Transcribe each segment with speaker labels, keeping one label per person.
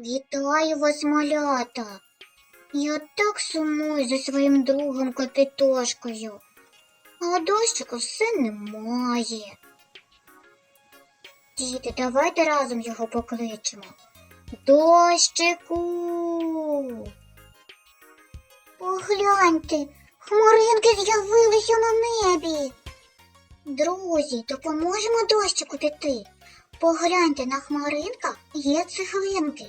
Speaker 1: Вітаю вас, малята. Я так сумую за своїм другом Капітошкою, а дощика все немає. Діти, давайте разом його покличемо. Дощику. Погляньте, хмаринки з'явилися на небі. Друзі, допоможемо дощику піти. Погляньте, на хмаринках є цеглинки.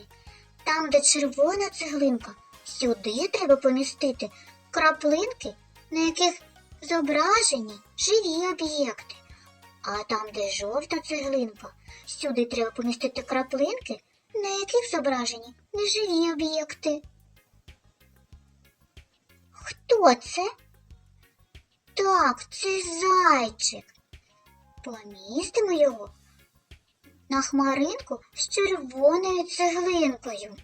Speaker 1: Там, де червона цеглинка, сюди треба помістити краплинки, на яких зображені живі об'єкти. А там, де жовта цеглинка, сюди треба помістити краплинки, на яких зображені неживі об'єкти. Хто це? Так, це зайчик. Помістимо його на хмаринку з червоною цеглинкою.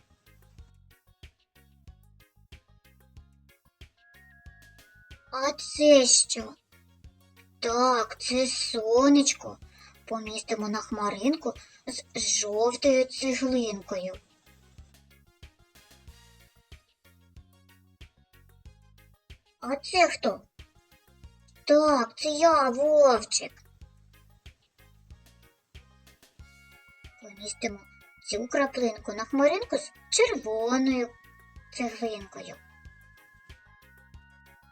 Speaker 1: А це що? Так, це сонечко. Помістимо на хмаринку з жовтою цеглинкою. А це хто? Так, це я, Вовчик. Помістимо цю краплинку на хмаринку з червоною цеглинкою.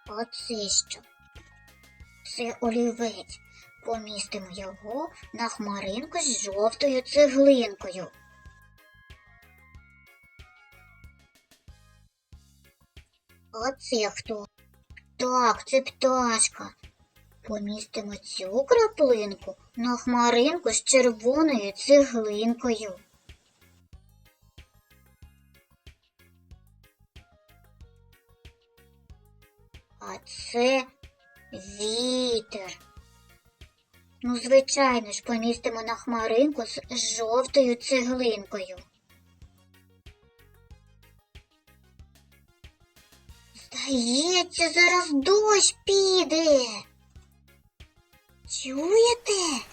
Speaker 1: А це що? Це олівець. Помістимо його на хмаринку з жовтою цеглинкою. А це хто? Так, це пташка. Помістимо цю краплинку на хмаринку з червоною цеглинкою. А це вітер. Ну, звичайно ж, помістимо на хмаринку з жовтою цеглинкою. Здається, зараз дощ піде. Чуєте?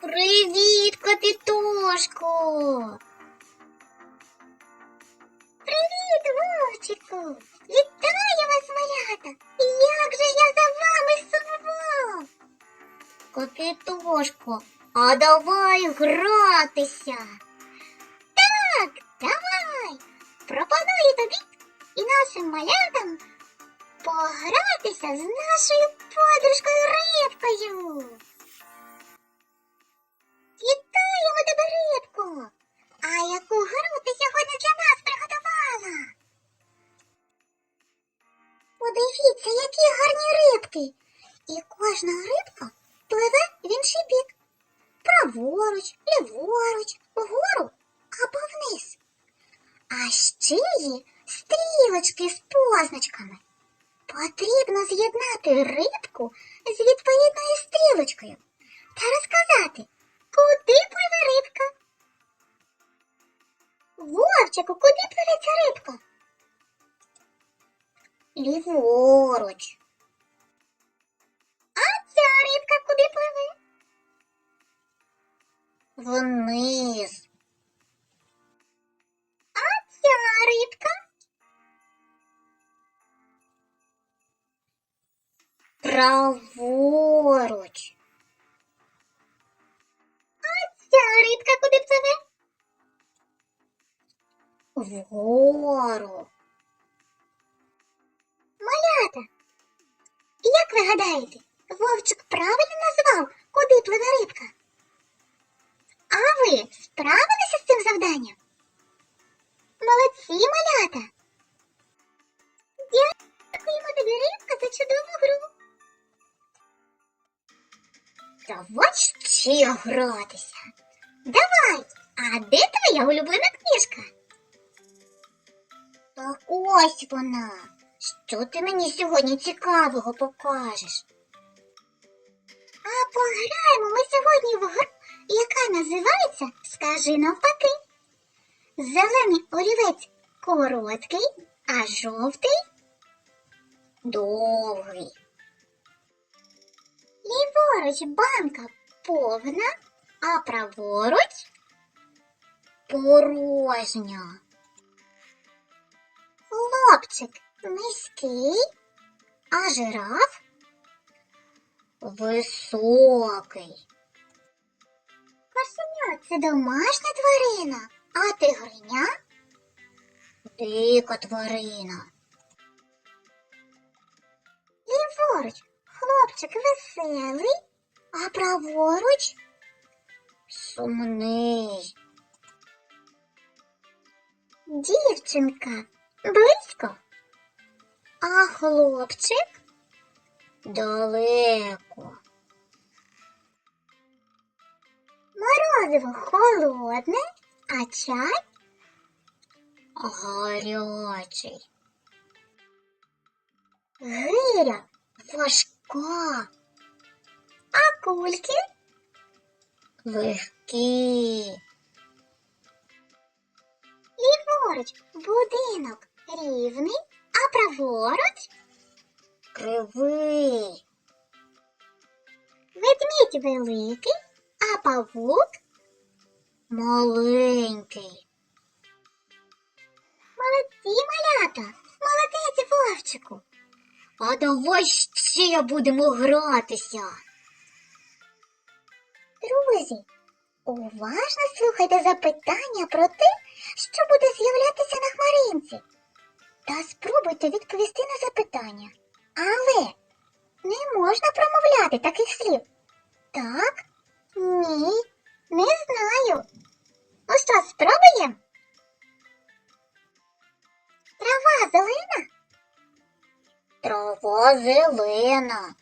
Speaker 1: Привіт, капітошко. Привіт, Вовчику. Вітаю вас, малята. Як же я за вами сумував. Капітошко, а давай гратися. Пропоную тобі і нашим малятам погратися з нашою подружкою рибкою. Вітаємо тебе, рибко! А яку гру ти сьогодні для нас приготувала? Подивіться, які гарні рибки. І кожна рибка пливе в інший бік. Праворуч, ліворуч, вгору або вниз. А ще є стрілочки з позначками. Потрібно з'єднати рибку з відповідною стрілочкою та розказати, куди пливе рибка. Вовчику, куди пливе ця рибка? Ліворуч. А ця рибка куди пливе? Вниз. Праворуч. А ця рибка куди пливе? Вгору. Малята, як ви гадаєте, Вовчик правильно назвав, куди пливе рибка? А ви справилися з цим завданням? Ще гратися. Давай, а де твоя улюблена книжка? Так ось вона. Що ти мені сьогодні цікавого покажеш? А пограємо ми сьогодні в гру, яка називається Скажи навпаки. Зелений олівець короткий, а жовтий довгий. Ліворуч банка повна, а праворуч порожня. Хлопчик низький, а жираф високий. Кошеня це домашня тварина, а тигриня дика тварина. Ліворуч хлопчик веселий, а праворуч сумний. Дівчинка близько, а хлопчик далеко. Морозиво холодне, а чай гарячий. Гиря важка, а кульки легкі. Ліворуч будинок рівний, а праворуч кривий. Ведмідь великий, а павук маленький. Молодці, малята, молодець Вовчику. А давай ще будемо гратися. Друзі, уважно слухайте запитання про те, що буде з'являтися на хмаринці. Та спробуйте відповісти на запитання. Але не можна промовляти таких слів. Так? Ні, не знаю. Ну що, спробуємо? Трава зелена? Трава зелена.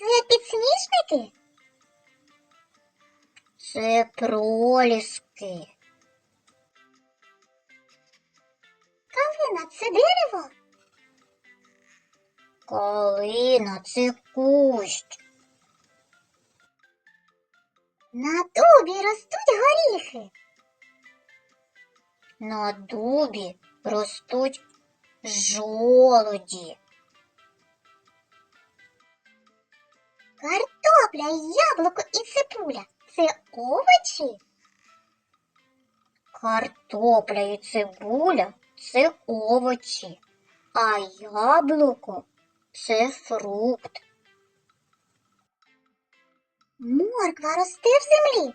Speaker 1: Це підсніжники? Це проліски. Калина це дерево? Калина це кущ. На дубі ростуть горіхи. На дубі ростуть жолуді. Картопля, яблуко і цибуля це овочі? Картопля і цибуля це овочі, а яблуко це фрукт. Морква росте в землі.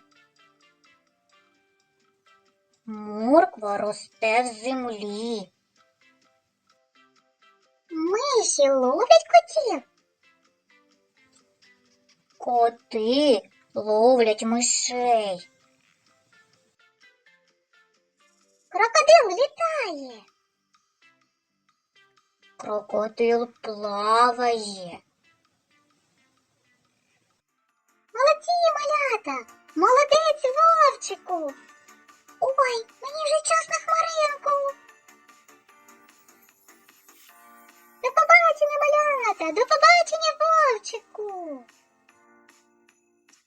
Speaker 1: Морква росте в землі. Миші ловлять котів. Коти ловлять мишей. Крокодил літає. Крокодил плаває. Молодці, малята! Молодець, Вовчику! Ой, мені вже час на хмаринку. До побачення, малята! До побачення, Вовчику!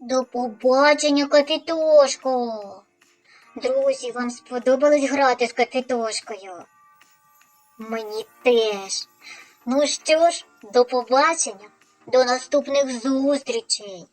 Speaker 1: До побачення, капітошко! Друзі, вам сподобалось грати з капітошкою? Мені теж. Ну що ж, до побачення, до наступних зустрічей.